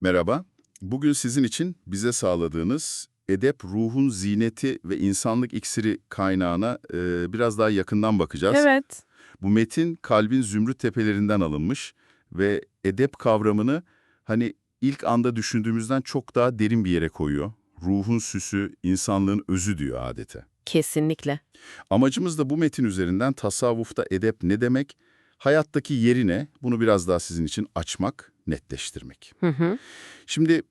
Merhaba. Bugün sizin için bize sağladığınız Edep Ruhun Zineti ve İnsanlık İksiri kaynağına e, biraz daha yakından bakacağız. Evet. Bu metin kalbin zümrüt tepelerinden alınmış ve edep kavramını hani ilk anda düşündüğümüzden çok daha derin bir yere koyuyor. Ruhun süsü, insanlığın özü diyor adete. Kesinlikle. Amacımız da bu metin üzerinden tasavvufta edep ne demek, hayattaki yeri ne, bunu biraz daha sizin için açmak, netleştirmek. Hı hı. Şimdi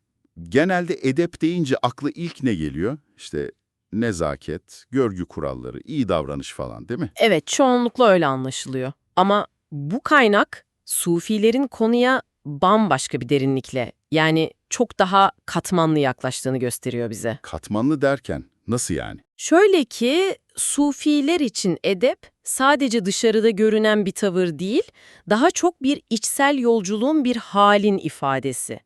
genelde edep deyince aklı ilk ne geliyor? İşte nezaket, görgü kuralları, iyi davranış falan değil mi? Evet, çoğunlukla öyle anlaşılıyor. Ama bu kaynak Sufilerin konuya bambaşka bir derinlikle, yani çok daha katmanlı yaklaştığını gösteriyor bize. Katmanlı derken nasıl yani? Şöyle ki, Sufiler için edep sadece dışarıda görünen bir tavır değil, daha çok bir içsel yolculuğun bir halin ifadesi.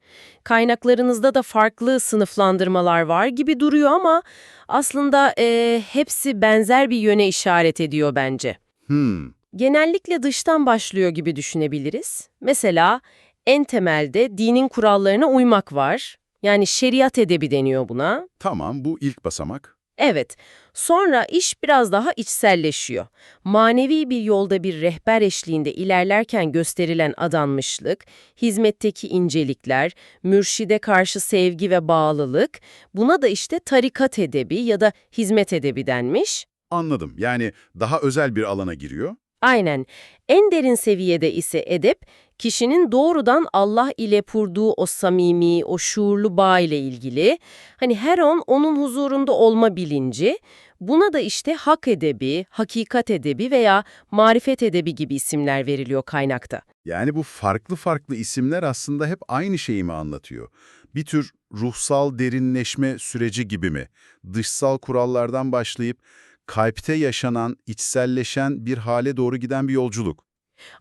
Kaynaklarınızda da farklı sınıflandırmalar var gibi duruyor ama aslında eee, hepsi benzer bir yöne işaret ediyor bence. Hmm, Genellikle dıştan başlıyor gibi düşünebiliriz. Mesela en temelde dinin kurallarına uymak var. Yani şeriat edebi deniyor buna. tamam bu ilk basamak. Evet, sonra iş biraz daha içselleşiyor. Manevi bir yolda bir rehber eşliğinde ilerlerken gösterilen adanmışlık, hizmetteki incelikler, mürşide karşı sevgi ve bağlılık, buna da işte tarikat edebi ya da hizmet edebi denmiş. Anladım. Yani daha özel bir alana giriyor. Aynen. En derin seviyede ise edep, kişinin doğrudan Allah ile kurduğu o samimi, o şuurlu bağ ile ilgili, hani her an onun huzurunda olma bilinci, buna da işte hak edebi, hakikat edebi veya marifet edebi gibi isimler veriliyor kaynakta. Yani bu farklı farklı isimler aslında hep aynı şeyi mi anlatıyor? Bir tür ruhsal derinleşme süreci gibi mi? Dışsal kurallardan başlayıp kalpte yaşanan, içselleşen bir hale doğru giden bir yolculuk.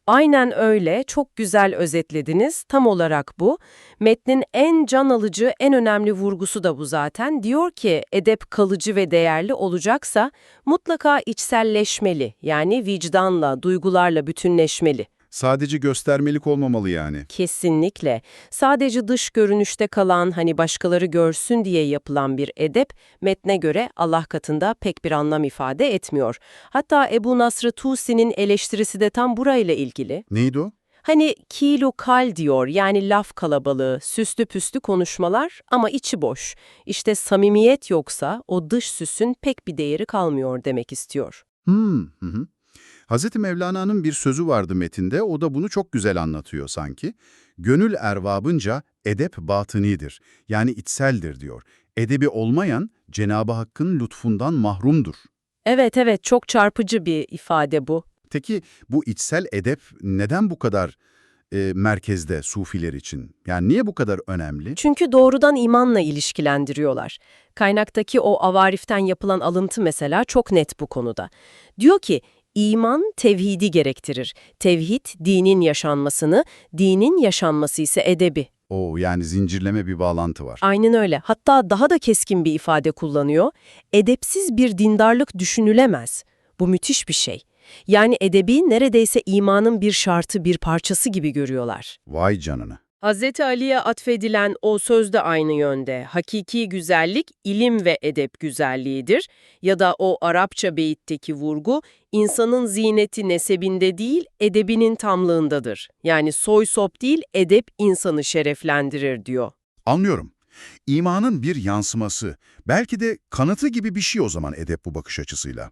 Aynen öyle, çok güzel özetlediniz. Tam olarak bu. Metnin en can alıcı, en önemli vurgusu da bu zaten. Diyor ki edep kalıcı ve değerli olacaksa mutlaka içselleşmeli. Yani vicdanla, duygularla bütünleşmeli. Sadece göstermelik olmamalı yani. Kesinlikle. Sadece dış görünüşte kalan, hani başkaları görsün diye yapılan bir edep, metne göre Allah katında pek bir anlam ifade etmiyor. Hatta Ebu Nasr Tusi'nin eleştirisi de tam burayla ilgili. Neydi o? Hani kilo kal diyor yani laf kalabalığı, süslü püslü konuşmalar ama içi boş. İşte samimiyet yoksa o dış süsün pek bir değeri kalmıyor demek istiyor. Hmm, hı hı. Hazreti Mevlana'nın bir sözü vardı metinde, o da bunu çok güzel anlatıyor sanki. Gönül ervabınca edep batınidir, yani içseldir diyor. Edebi olmayan Cenab-ı Hakk'ın lütfundan mahrumdur. Evet evet çok çarpıcı bir ifade bu. Peki bu içsel edep neden bu kadar e, merkezde sufiler için? Yani niye bu kadar önemli? Çünkü doğrudan imanla ilişkilendiriyorlar. Kaynaktaki o avariften yapılan alıntı mesela çok net bu konuda. Diyor ki, iman tevhidi gerektirir. Tevhid, dinin yaşanmasını, dinin yaşanması ise edebi. O yani zincirleme bir bağlantı var. Aynen öyle. Hatta daha da keskin bir ifade kullanıyor. Edepsiz bir dindarlık düşünülemez. Bu müthiş bir şey. Yani edebi neredeyse imanın bir şartı, bir parçası gibi görüyorlar. Vay canına. Hz. Ali'ye atfedilen o söz de aynı yönde. Hakiki güzellik ilim ve edep güzelliğidir. Ya da o Arapça beyitteki vurgu, insanın zineti nesebinde değil, edebinin tamlığındadır. Yani soy sop değil, edep insanı şereflendirir diyor. Anlıyorum. İmanın bir yansıması, belki de kanıtı gibi bir şey o zaman edep bu bakış açısıyla.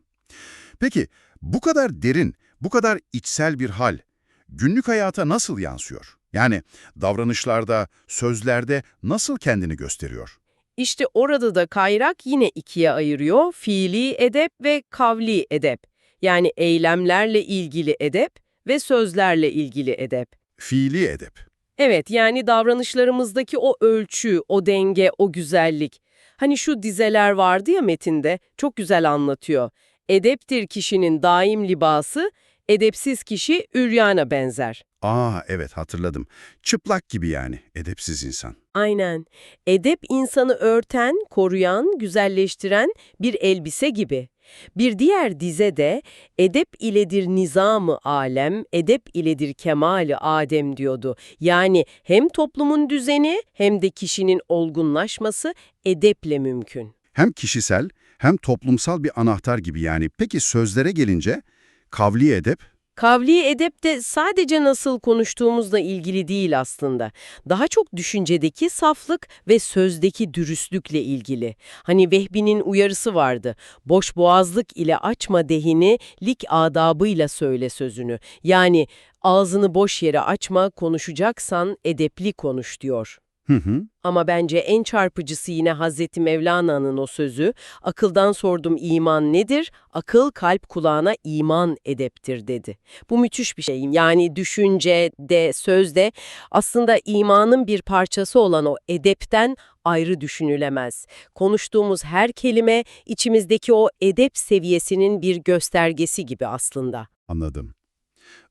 Peki bu kadar derin, bu kadar içsel bir hal günlük hayata nasıl yansıyor? Yani davranışlarda, sözlerde nasıl kendini gösteriyor? İşte orada da kayrak yine ikiye ayırıyor, fiili edep ve kavli edep. Yani eylemlerle ilgili edep ve sözlerle ilgili edep. Fiili edep. Evet, yani davranışlarımızdaki o ölçü, o denge, o güzellik. Hani şu dizeler vardı ya metinde, çok güzel anlatıyor. Edeptir kişinin daim libası, edepsiz kişi üryana benzer. Aa evet hatırladım. Çıplak gibi yani, edepsiz insan. Aynen. Edep insanı örten, koruyan, güzelleştiren bir elbise gibi. Bir diğer dize de edep iledir nizamı alem, edep iledir kemali adem diyordu. Yani hem toplumun düzeni hem de kişinin olgunlaşması edeple mümkün. Hem kişisel hem toplumsal bir anahtar gibi yani. Peki sözlere gelince kavli edep Kavli edep de sadece nasıl konuştuğumuzla ilgili değil aslında. Daha çok düşüncedeki saflık ve sözdeki dürüstlükle ilgili. Hani Vehbi'nin uyarısı vardı. Boş boğazlık ile açma dehini, lik adabıyla söyle sözünü. Yani ağzını boş yere açma, konuşacaksan edepli konuş diyor. Hı hı. Ama bence en çarpıcısı yine Hazreti Mevlana'nın o sözü. Akıldan sordum iman nedir? Akıl kalp kulağına iman edeptir dedi. Bu müthiş bir şey. Yani düşünce de sözde aslında imanın bir parçası olan o edepten ayrı düşünülemez. Konuştuğumuz her kelime içimizdeki o edep seviyesinin bir göstergesi gibi aslında. Anladım.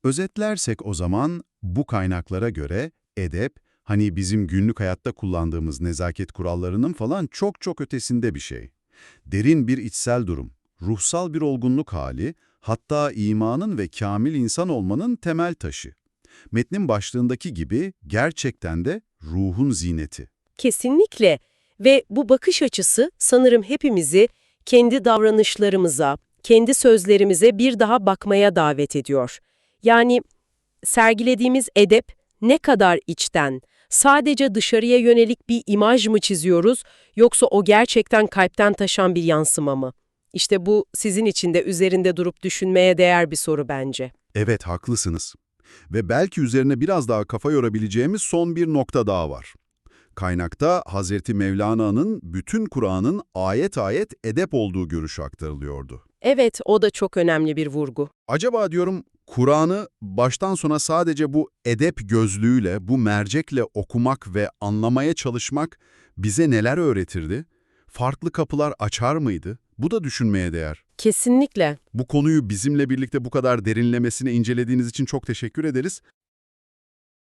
Özetlersek o zaman bu kaynaklara göre edep, hani bizim günlük hayatta kullandığımız nezaket kurallarının falan çok çok ötesinde bir şey. Derin bir içsel durum, ruhsal bir olgunluk hali, hatta imanın ve kamil insan olmanın temel taşı. Metnin başlığındaki gibi gerçekten de ruhun zineti. Kesinlikle ve bu bakış açısı sanırım hepimizi kendi davranışlarımıza, kendi sözlerimize bir daha bakmaya davet ediyor. Yani sergilediğimiz edep ne kadar içten, sadece dışarıya yönelik bir imaj mı çiziyoruz yoksa o gerçekten kalpten taşan bir yansıma mı? İşte bu sizin için de üzerinde durup düşünmeye değer bir soru bence. Evet, haklısınız. Ve belki üzerine biraz daha kafa yorabileceğimiz son bir nokta daha var. Kaynakta Hazreti Mevlana'nın bütün Kur'an'ın ayet ayet edep olduğu görüşü aktarılıyordu. Evet, o da çok önemli bir vurgu. Acaba diyorum Kur'an'ı baştan sona sadece bu edep gözlüğüyle, bu mercekle okumak ve anlamaya çalışmak bize neler öğretirdi? Farklı kapılar açar mıydı? Bu da düşünmeye değer. Kesinlikle. Bu konuyu bizimle birlikte bu kadar derinlemesine incelediğiniz için çok teşekkür ederiz.